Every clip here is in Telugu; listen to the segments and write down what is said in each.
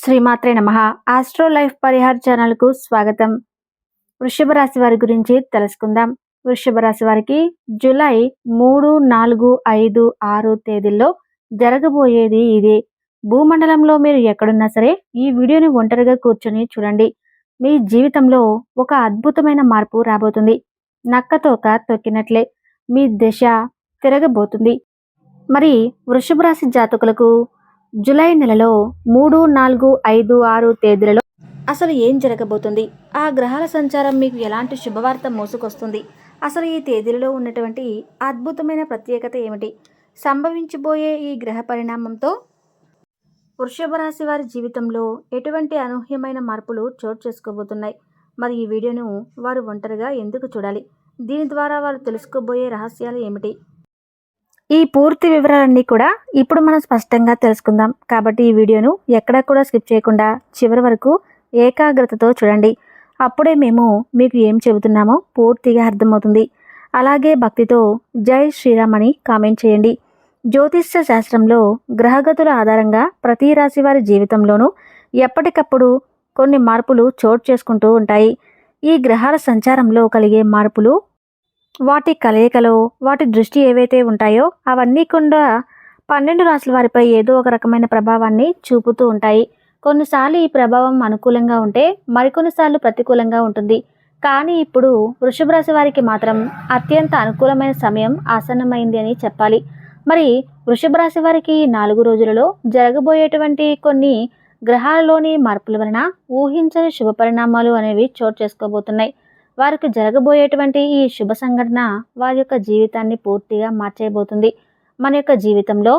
శ్రీమాత్రే నమ. ఆస్ట్రో లైఫ్ పరిహార్ ఛానల్కు స్వాగతం. వృషభ రాశి వారి గురించి తెలుసుకుందాం. వృషభ రాశి వారికి జూలై మూడు నాలుగు ఐదు ఆరు తేదీల్లో జరగబోయేది ఇది. భూమండలంలో మీరు ఎక్కడున్నా సరే ఈ వీడియోని ఒంటరిగా కూర్చొని చూడండి. మీ జీవితంలో ఒక అద్భుతమైన మార్పు రాబోతుంది. నక్కతోక తొక్కినట్లే మీ దశ తిరగబోతుంది. మరి వృషభ రాశి జాతకులకు జులై నెలలో మూడు నాలుగు ఐదు ఆరు తేదీలలో అసలు ఏం జరగబోతుంది? ఆ గ్రహాల సంచారం మీకు ఎలాంటి శుభవార్త మోసుకొస్తుంది? అసలు ఈ తేదీలలో ఉన్నటువంటి అద్భుతమైన ప్రత్యేకత ఏమిటి? సంభవించబోయే ఈ గ్రహ పరిణామంతో వృషభ రాశి వారి జీవితంలో ఎటువంటి అనూహ్యమైన మార్పులు చోటు చేసుకోబోతున్నాయి? మరి ఈ వీడియోను వారు ఒంటరిగా ఎందుకు చూడాలి? దీని ద్వారా వారు తెలుసుకోబోయే రహస్యాలు ఏమిటి? ఈ పూర్తి వివరాలన్నీ కూడా ఇప్పుడు మనం స్పష్టంగా తెలుసుకుందాం. కాబట్టి ఈ వీడియోను ఎక్కడా కూడా స్కిప్ చేయకుండా చివరి వరకు ఏకాగ్రతతో చూడండి. అప్పుడే మేము మీకు ఏం చెబుతున్నామో పూర్తిగా అర్థమవుతుంది. అలాగే భక్తితో జై శ్రీరామ్ అని కామెంట్ చేయండి. జ్యోతిష్య శాస్త్రంలో గ్రహగతుల ఆధారంగా ప్రతి రాశి వారి జీవితంలోనూ ఎప్పటికప్పుడు కొన్ని మార్పులు చోటు చేసుకుంటూ ఉంటాయి. ఈ గ్రహాల సంచారంలో కలిగే మార్పులు వాటి కలయికలో వాటి దృష్టి ఏవైతే ఉంటాయో అవన్నీ కూడా పన్నెండు రాసుల వారిపై ఏదో ఒక రకమైన ప్రభావాన్ని చూపుతూ ఉంటాయి. కొన్నిసార్లు ఈ ప్రభావం అనుకూలంగా ఉంటే మరికొన్నిసార్లు ప్రతికూలంగా ఉంటుంది. కానీ ఇప్పుడు వృషభ రాశి వారికి మాత్రం అత్యంత అనుకూలమైన సమయం ఆసన్నమైంది అని చెప్పాలి. మరి వృషభ రాశి వారికి నాలుగు రోజులలో జరగబోయేటువంటి కొన్ని గ్రహాలలోని మార్పుల వలన ఊహించని శుభ పరిణామాలు అనేవి చోటు చేసుకోబోతున్నాయి. వారికి జరగబోయేటువంటి ఈ శుభ సంఘటన వారి యొక్క జీవితాన్ని పూర్తిగా మార్చేయబోతుంది. మన యొక్క జీవితంలో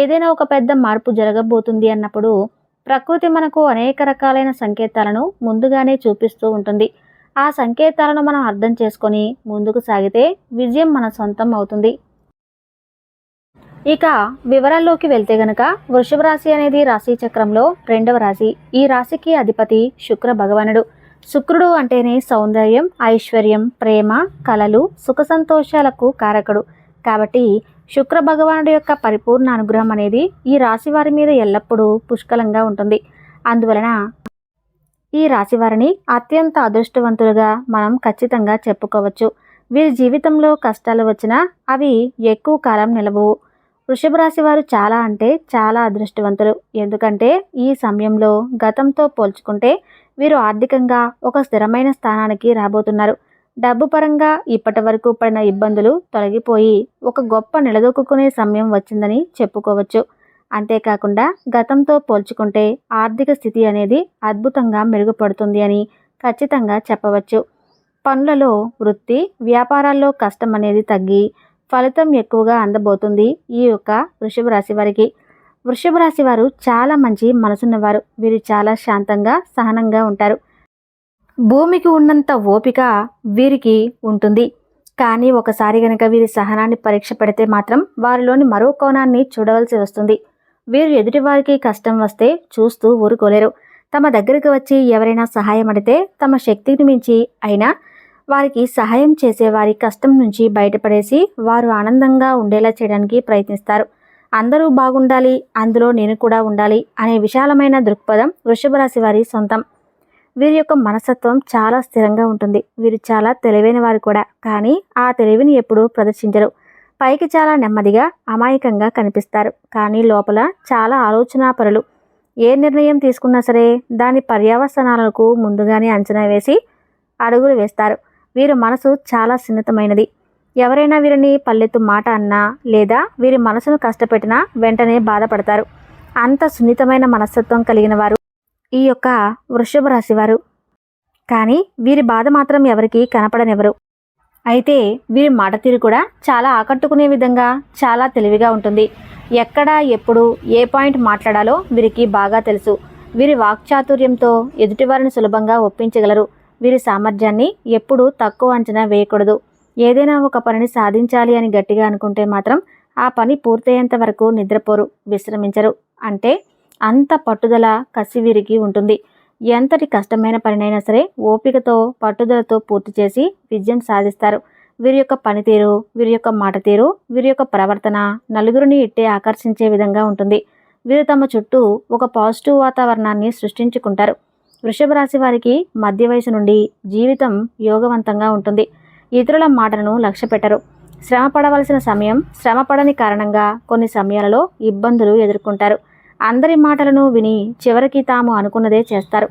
ఏదైనా ఒక పెద్ద మార్పు జరగబోతుంది అన్నప్పుడు ప్రకృతి మనకు అనేక రకాలైన సంకేతాలను ముందుగానే చూపిస్తూ ఉంటుంది. ఆ సంకేతాలను మనం అర్థం చేసుకొని ముందుకు సాగితే విజయం మన సొంతం అవుతుంది. ఇక వివరాల్లోకి వెళ్తే గనక వృషభ రాశి అనేది రాశి చక్రంలో రెండవ రాశి. ఈ రాశికి అధిపతి శుక్ర భగవానుడు. శుక్రుడు అంటేనే సౌందర్యం ఐశ్వర్యం ప్రేమ కళలు సుఖ సంతోషాలకు కారకుడు. కాబట్టి శుక్ర భగవానుడి యొక్క పరిపూర్ణ అనుగ్రహం అనేది ఈ రాశి వారి మీద ఎల్లప్పుడూ పుష్కలంగా ఉంటుంది. అందువలన ఈ రాశి వారిని అత్యంత అదృష్టవంతులుగా మనం ఖచ్చితంగా చెప్పుకోవచ్చు. వీరి జీవితంలో కష్టాలు వచ్చినా అవి ఎక్కువ కాలం నిలవవు. వృషభ రాశి వారు చాలా అంటే చాలా అదృష్టవంతులు. ఎందుకంటే ఈ సమయంలో గతంతో పోల్చుకుంటే వీరు ఆర్థికంగా ఒక స్థిరమైన స్థానానికి రాబోతున్నారు. డబ్బు పరంగా ఇప్పటి వరకు పడిన ఇబ్బందులు తొలగిపోయి ఒక గొప్ప నిలదొక్కునే సమయం వచ్చిందని చెప్పుకోవచ్చు. అంతేకాకుండా గతంతో పోల్చుకుంటే ఆర్థిక స్థితి అనేది అద్భుతంగా మెరుగుపడుతుంది అని ఖచ్చితంగా చెప్పవచ్చు. పనులలో వృత్తి వ్యాపారాల్లో కష్టం అనేది తగ్గి ఫలితం ఎక్కువగా అందబోతుంది ఈ యొక్క వృషభ రాశి వారికి. వృషభ రాశి వారు చాలా మంచి మనసున్నవారు వీరు చాలా శాంతంగా సహనంగా ఉంటారు. భూమికి ఉన్నంత ఓపిక వీరికి ఉంటుంది. కానీ ఒకసారి గనక వీరి సహనాన్ని పరీక్ష పెడితే మాత్రం వారిలోని మరో కోణాన్ని చూడవలసి వస్తుంది. వీరు ఎదుటివారికి కష్టం వస్తే చూస్తూ ఊరుకోలేరు. తమ దగ్గరికి వచ్చి ఎవరైనా సహాయం అడితే తమ శక్తిని మించి అయినా వారికి సహాయం చేసే వారి కష్టం నుంచి బయటపడేసి వారు ఆనందంగా ఉండేలా చేయడానికి ప్రయత్నిస్తారు. అందరూ బాగుండాలి అందులో నేను కూడా ఉండాలి అనే విశాలమైన దృక్పథం వృషభ రాశి వారి సొంతం. వీరి యొక్క మనస్తత్వం చాలా స్థిరంగా ఉంటుంది. వీరు చాలా తెలివైన వారు కూడా. కానీ ఆ తెలివిని ఎప్పుడూ ప్రదర్శించరు. పైకి చాలా నెమ్మదిగా అమాయకంగా కనిపిస్తారు. కానీ లోపల చాలా ఆలోచనాపరులు. ఏ నిర్ణయం తీసుకున్నా సరే దాని పర్యావసనాలకు ముందుగానే అంచనా వేసి అడుగులు వేస్తారు. వీరి మనసు చాలా సున్నితమైనది. ఎవరైనా వీరిని పల్లెత్తు మాట అన్నా లేదా వీరి మనసును కష్టపెట్టినా వెంటనే బాధపడతారు. అంత సున్నితమైన మనస్తత్వం కలిగిన వారు ఈ యొక్క వృషభ రాశివారు కానీ వీరి బాధ మాత్రం ఎవరికి కనపడనివ్వరు. అయితే వీరి మాట తీరు కూడా చాలా ఆకట్టుకునే విధంగా చాలా తెలివిగా ఉంటుంది. ఎక్కడ ఎప్పుడు ఏ పాయింట్ మాట్లాడాలో వీరికి బాగా తెలుసు. వీరి వాక్చాతుర్యంతో ఎదుటివారిని సులభంగా ఒప్పించగలరు. వీరి సామర్థ్యాన్ని ఎప్పుడూ తక్కువ అంచనా వేయకూడదు. ఏదైనా ఒక పనిని సాధించాలి అని గట్టిగా అనుకుంటే మాత్రం ఆ పని పూర్తయ్యేంత వరకు నిద్రపోరు విశ్రమించరు. అంటే అంత పట్టుదల కసి వీరికి ఉంటుంది. ఎంతటి కష్టమైన పనినైనా సరే ఓపికతో పట్టుదలతో పూర్తి చేసి విజయం సాధిస్తారు. వీరి యొక్క పనితీరు వీరి యొక్క మాట తీరు వీరి యొక్క ప్రవర్తన నలుగురిని ఇట్టే ఆకర్షించే విధంగా ఉంటుంది. వీరు తమ చుట్టూ ఒక పాజిటివ్ వాతావరణాన్ని సృష్టించుకుంటారు. వృషభ రాశి వారికి మధ్య వయసు నుండి జీవితం యోగవంతంగా ఉంటుంది. ఇతరుల మాటలను లక్ష్య పెట్టరు శ్రమ పడవలసిన సమయం శ్రమ పడని కారణంగా కొన్ని సమయాలలో ఇబ్బందులు ఎదుర్కొంటారు. అందరి మాటలను విని చివరికి తాము అనుకున్నదే చేస్తారు.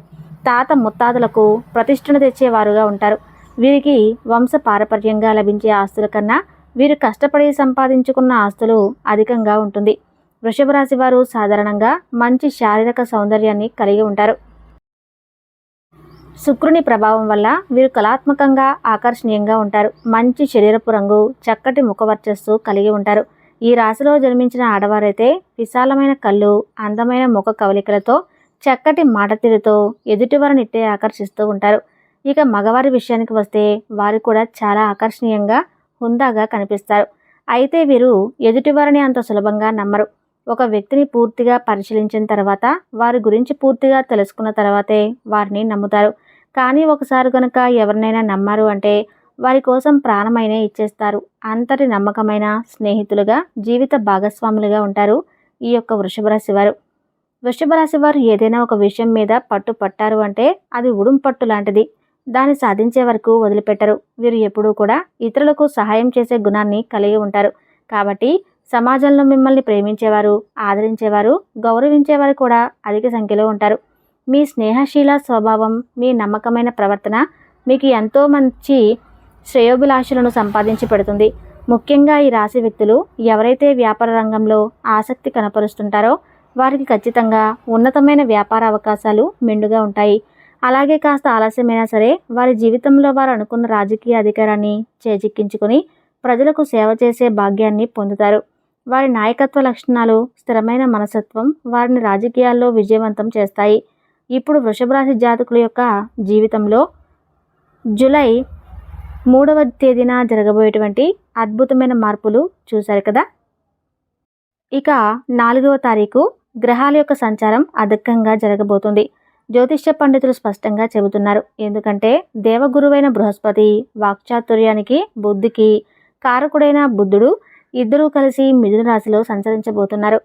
తాత ముత్తాతలకు ప్రతిష్టను తెచ్చేవారుగా ఉంటారు. వీరికి వంశ పారపర్యంగా లభించే ఆస్తుల కన్నా వీరు కష్టపడి సంపాదించుకున్న ఆస్తులు అధికంగా ఉంటుంది. వృషభ రాశి వారు సాధారణంగా మంచి శారీరక సౌందర్యాన్ని కలిగి ఉంటారు. శుక్రుని ప్రభావం వల్ల వీరు కళాత్మకంగా ఆకర్షణీయంగా ఉంటారు. మంచి శరీరపు రంగు చక్కటి ముఖవర్చస్సు కలిగి ఉంటారు. ఈ రాశిలో జన్మించిన ఆడవారైతే విశాలమైన కళ్ళు అందమైన ముఖ కవలికలతో చక్కటి మాట తీరుతో ఎదుటివారిని ఇట్టే ఆకర్షిస్తూ ఉంటారు. ఇక మగవారి విషయానికి వస్తే వారు కూడా చాలా ఆకర్షణీయంగా హుందాగా కనిపిస్తారు. అయితే వీరు ఎదుటివారిని అంత సులభంగా నమ్మరు. ఒక వ్యక్తిని పూర్తిగా పరిశీలించిన తర్వాత వారి గురించి పూర్తిగా తెలుసుకున్న తర్వాతే వారిని నమ్ముతారు. కానీ ఒకసారి కనుక ఎవరినైనా నమ్మారు అంటే వారి కోసం ప్రాణమైన ఇచ్చేస్తారు. అంతటి నమ్మకమైన స్నేహితులుగా జీవిత భాగస్వాములుగా ఉంటారు ఈ యొక్క వృషభ రాశి వారు. వృషభ రాశి వారు ఏదైనా ఒక విషయం మీద పట్టు పట్టారు అంటే అది ఉడుం పట్టు లాంటిది. దాన్ని సాధించే వరకు వదిలిపెట్టరు. వీరు ఎప్పుడూ కూడా ఇతరులకు సహాయం చేసే గుణాన్ని కలిగి ఉంటారు. కాబట్టి సమాజంలో మిమ్మల్ని ప్రేమించేవారు ఆదరించేవారు గౌరవించేవారు కూడా అధిక సంఖ్యలో ఉంటారు. మీ స్నేహశీల స్వభావం మీ నమ్మకమైన ప్రవర్తన మీకు ఎంతో మంచి శ్రేయోభిలాషులను సంపాదించి పెడుతుంది. ముఖ్యంగా ఈ రాశి వ్యక్తులు ఎవరైతే వ్యాపార రంగంలో ఆసక్తి కనపరుస్తుంటారో వారికి ఖచ్చితంగా ఉన్నతమైన వ్యాపార అవకాశాలు మెండుగా ఉంటాయి. అలాగే కాస్త ఆలస్యమైనా సరే వారి జీవితంలో వారు అనుకున్న రాజకీయ అధికారాన్ని చేజిక్కించుకొని ప్రజలకు సేవ చేసే భాగ్యాన్ని పొందుతారు. వారి నాయకత్వ లక్షణాలు స్థిరమైన మనసత్వం వారిని రాజకీయాల్లో విజయవంతం చేస్తాయి. ఇప్పుడు వృషభ రాశి జాతకుల యొక్క జీవితంలో జూలై మూడవ తేదీన జరగబోయేటువంటి అద్భుతమైన మార్పులు చూశారు కదా? ఇక నాలుగవ తారీఖు గ్రహాల యొక్క సంచారం అధికంగా జరగబోతుంది. జ్యోతిష్య పండితులు స్పష్టంగా చెబుతున్నారు. ఎందుకంటే దేవగురువైన బృహస్పతి వాక్చాతుర్యానికి బుద్ధికి కారకుడైన బుద్ధుడు ఇద్దరూ కలిసి మిథున రాశిలో సంచరించబోతున్నారు.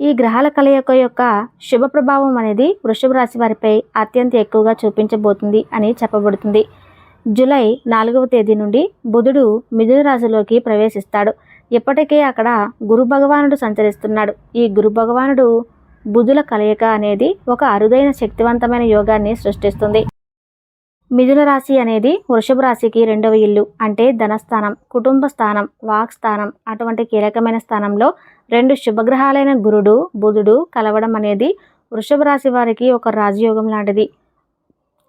ఈ గ్రహాల కలయిక యొక్క శుభ ప్రభావం అనేది వృషభ రాశి వారిపై అత్యంత ఎక్కువగా చూపించబోతుంది అని చెప్పబడుతుంది. జూలై నాలుగవ తేదీ నుండి బుధుడు మిథున రాశిలోకి ప్రవేశిస్తాడు. ఇప్పటికే అక్కడ గురు భగవానుడు సంచరిస్తున్నాడు. ఈ గురు భగవానుడు బుధుల కలయిక అనేది ఒక అరుదైన శక్తివంతమైన యోగాన్ని సృష్టిస్తుంది. మిథున రాశి అనేది వృషభ రాశికి రెండవ ఇల్లు. అంటే ధనస్థానం కుటుంబ స్థానం వాక్ స్థానం అటువంటి కీలకమైన స్థానంలో రెండు శుభగ్రహాలైన గురుడు బుధుడు కలవడం అనేది వృషభ రాశి వారికి ఒక రాజయోగం లాంటిది.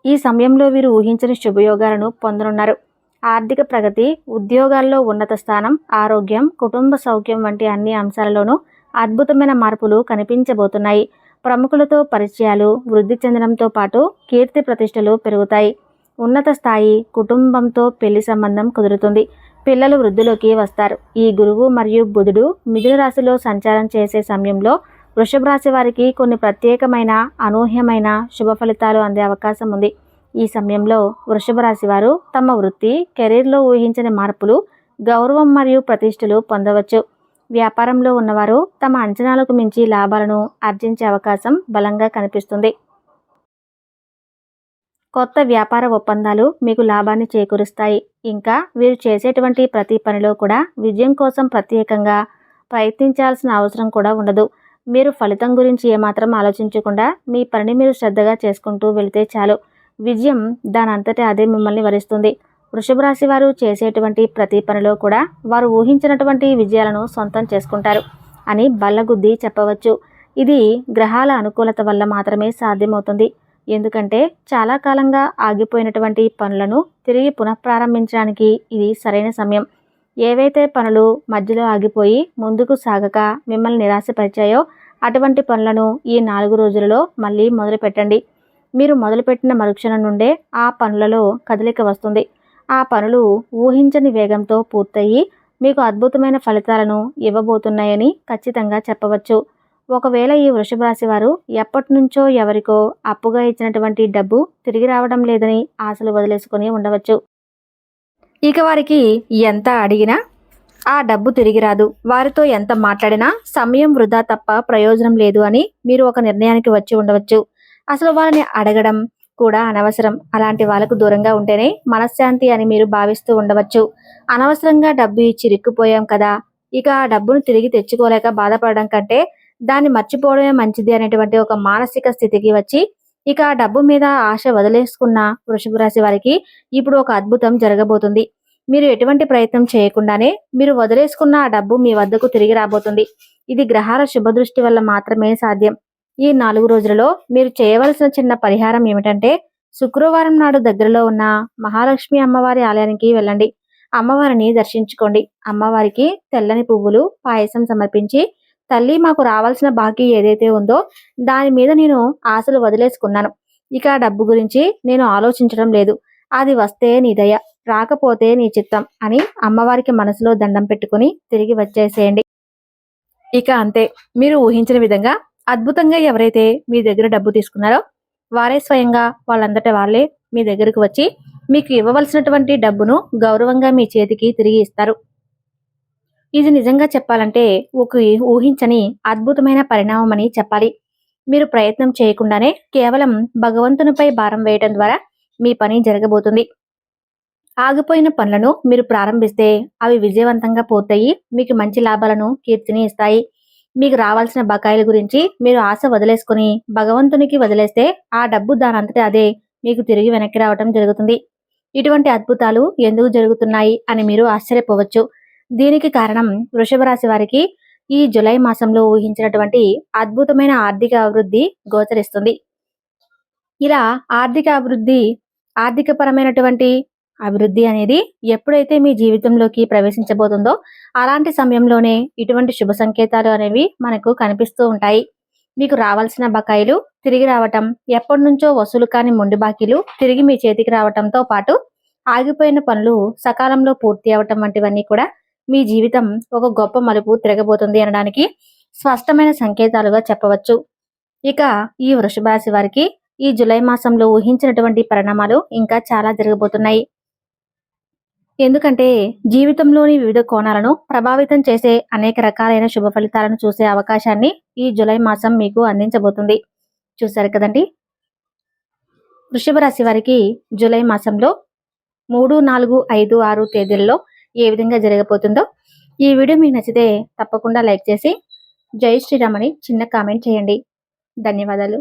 ఈ సమయంలో వీరు ఊహించని శుభయోగాలను పొందనున్నారు. ఆర్థిక ప్రగతి ఉద్యోగాల్లో ఉన్నత స్థానం ఆరోగ్యం కుటుంబ సౌఖ్యం వంటి అన్ని అంశాలలోనూ అద్భుతమైన మార్పులు కనిపించబోతున్నాయి. ప్రముఖులతో పరిచయాలు వృద్ధి చెందడంతో పాటు కీర్తి ప్రతిష్టలు పెరుగుతాయి. ఉన్నత స్థాయి కుటుంబంతో పెళ్ళి సంబంధం కుదురుతుంది. పిల్లలు వృద్ధిలోకి వస్తారు. ఈ గురువు మరియు బుధుడు మిథున రాశిలో సంచారం చేసే సమయంలో వృషభ రాశి వారికి కొన్ని ప్రత్యేకమైన అనూహ్యమైన శుభ ఫలితాలు అందే అవకాశం ఉంది. ఈ సమయంలో వృషభ రాశి వారు తమ వృత్తి కెరీర్లో ఊహించని మార్పులు గౌరవం మరియు ప్రతిష్టలు పొందవచ్చు. వ్యాపారంలో ఉన్నవారు తమ అంచనాలకు మించి లాభాలను ఆర్జించే అవకాశం బలంగా కనిపిస్తుంది. కొత్త వ్యాపార ఒప్పందాలు మీకు లాభాన్ని చేకూరుస్తాయి. ఇంకా వీరు చేసేటువంటి ప్రతి పనిలో కూడా విజయం కోసం ప్రత్యేకంగా ప్రయత్నించాల్సిన అవసరం కూడా ఉండదు. మీరు ఫలితం గురించి ఏమాత్రం ఆలోచించకుండా మీ పనిని మీరు శ్రద్ధగా చేసుకుంటూ వెళితే చాలు. విజయం దాని అదే మిమ్మల్ని వరిస్తుంది. వృషభ రాశి వారు చేసేటువంటి ప్రతి పనిలో కూడా వారు ఊహించినటువంటి విజయాలను సొంతం చేసుకుంటారు అని బల్లగుద్ది చెప్పవచ్చు. ఇది గ్రహాల అనుకూలత వల్ల మాత్రమే సాధ్యమవుతుంది. ఎందుకంటే చాలా కాలంగా ఆగిపోయినటువంటి పనులను తిరిగి పునఃప్రారంభించడానికి ఇది సరైన సమయం. ఏవైతే పనులు మధ్యలో ఆగిపోయి ముందుకు సాగక మిమ్మల్ని నిరాశపరిచాయో అటువంటి పనులను ఈ నాలుగు రోజులలో మళ్ళీ మొదలుపెట్టండి. మీరు మొదలుపెట్టిన మరుక్షణం నుండే ఆ పనులలో కదలిక వస్తుంది. ఆ పనులు ఊహించని వేగంతో పూర్తయి మీకు అద్భుతమైన ఫలితాలను ఇవ్వబోతున్నాయని ఖచ్చితంగా చెప్పవచ్చు. ఒకవేళ ఈ వృషభ రాశి వారు ఎప్పటి నుంచో ఎవరికో అప్పుగా ఇచ్చినటువంటి డబ్బు తిరిగి రావడం లేదని ఆశలు వదిలేసుకొని ఉండవచ్చు. ఇక వారికి ఎంత అడిగినా ఆ డబ్బు తిరిగి రాదు. వారితో ఎంత మాట్లాడినా సమయం వృధా తప్ప ప్రయోజనం లేదు అని మీరు ఒక నిర్ణయానికి వచ్చి ఉండవచ్చు. అసలు వారిని అడగడం కూడా అనవసరం. అలాంటి వాళ్ళకు దూరంగా ఉంటేనే మనశ్శాంతి అని మీరు భావిస్తూ ఉండవచ్చు. అనవసరంగా డబ్బు ఇచ్చి ఇరుక్కుపోయాం కదా. ఇక ఆ డబ్బును తిరిగి తెచ్చుకోలేక బాధపడడం కంటే దాన్ని మర్చిపోవడమే మంచిది అనేటువంటి ఒక మానసిక స్థితికి వచ్చి ఇక ఆ డబ్బు మీద ఆశ వదిలేసుకున్న వృషభ రాశి వారికి ఇప్పుడు ఒక అద్భుతం జరగబోతుంది. మీరు ఎటువంటి ప్రయత్నం చేయకుండానే మీరు వదిలేసుకున్న ఆ డబ్బు మీ వద్దకు తిరిగి రాబోతుంది. ఇది గ్రహాల శుభదృష్టి వల్ల మాత్రమే సాధ్యం. ఈ నాలుగు రోజులలో మీరు చేయవలసిన చిన్న పరిహారం ఏమిటంటే శుక్రవారం నాడు దగ్గరలో ఉన్న మహాలక్ష్మి అమ్మవారి ఆలయానికి వెళ్ళండి. అమ్మవారిని దర్శించుకోండి. అమ్మవారికి తెల్లని పువ్వులు పాయసం సమర్పించి తల్లి మాకు రావాల్సిన బాకీ ఏదైతే ఉందో దాని మీద నేను ఆశలు వదిలేసుకున్నాను. ఇక డబ్బు గురించి నేను ఆలోచించడం లేదు. అది వస్తే నీ దయ రాకపోతే నీ చిత్తం అని అమ్మవారికి మనసులో దండం పెట్టుకుని తిరిగి వచ్చేసేయండి. ఇక అంతే మీరు ఊహించిన విధంగా అద్భుతంగా ఎవరైతే మీ దగ్గర డబ్బు తీసుకున్నారో వారే స్వయంగా వాళ్ళందటి వాళ్ళే మీ దగ్గరకు వచ్చి మీకు ఇవ్వవలసినటువంటి డబ్బును గౌరవంగా మీ చేతికి తిరిగి ఇస్తారు. ఇది నిజంగా చెప్పాలంటే ఒక ఊహించని అద్భుతమైన పరిణామం అని చెప్పాలి. మీరు ప్రయత్నం చేయకుండానే కేవలం భగవంతునిపై భారం వేయడం ద్వారా మీ పని జరగబోతుంది. ఆగిపోయిన పనులను మీరు ప్రారంభిస్తే అవి విజయవంతంగా పూర్తయి మీకు మంచి లాభాలను కీర్తిని ఇస్తాయి. మీకు రావాల్సిన బకాయిల గురించి మీరు ఆశ వదిలేసుకుని భగవంతునికి వదిలేస్తే ఆ డబ్బు దానంతటి అదే మీకు తిరిగి వెనక్కి రావడం జరుగుతుంది. ఇటువంటి అద్భుతాలు ఎందుకు జరుగుతున్నాయి అని మీరు ఆశ్చర్యపోవచ్చు. దీనికి కారణం వృషభ రాశి వారికి ఈ జులై మాసంలో ఊహించినటువంటి అద్భుతమైన ఆర్థిక అభివృద్ధి గోచరిస్తుంది. ఇలా ఆర్థిక అభివృద్ధి ఆర్థిక పరమైనటువంటి అభివృద్ధి అనేది ఎప్పుడైతే మీ జీవితంలోకి ప్రవేశించబోతుందో అలాంటి సమయంలోనే ఇటువంటి శుభ సంకేతాలు అనేవి మనకు కనిపిస్తూ ఉంటాయి. మీకు రావాల్సిన బకాయిలు తిరిగి రావటం ఎప్పటి నుంచో వసూలు కాని మొండి బాకీలు తిరిగి మీ చేతికి రావటంతో పాటు ఆగిపోయిన పనులు సకాలంలో పూర్తి అవటం వంటివన్నీ కూడా మీ జీవితం ఒక గొప్ప మలుపు తిరగబోతుంది అనడానికి స్పష్టమైన సంకేతాలుగా చెప్పవచ్చు. ఇక ఈ వృషభరాశి వారికి ఈ జులై మాసంలో ఊహించినటువంటి పరిణామాలు ఇంకా చాలా జరగబోతున్నాయి. ఎందుకంటే జీవితంలోని వివిధ కోణాలను ప్రభావితం చేసే అనేక రకాలైన శుభ ఫలితాలను చూసే అవకాశాన్ని ఈ జులై మాసం మీకు అందించబోతుంది. చూశారు కదండి? వృషభ రాశి వారికి జూలై మాసంలో మూడు నాలుగు ఐదు ఆరు తేదీల్లో ఏ విధంగా జరగబోతుందో. ఈ వీడియో మీకు నచ్చితే తప్పకుండా లైక్ చేసి జై శ్రీరామ్ అని చిన్న కామెంట్ చేయండి. ధన్యవాదాలు.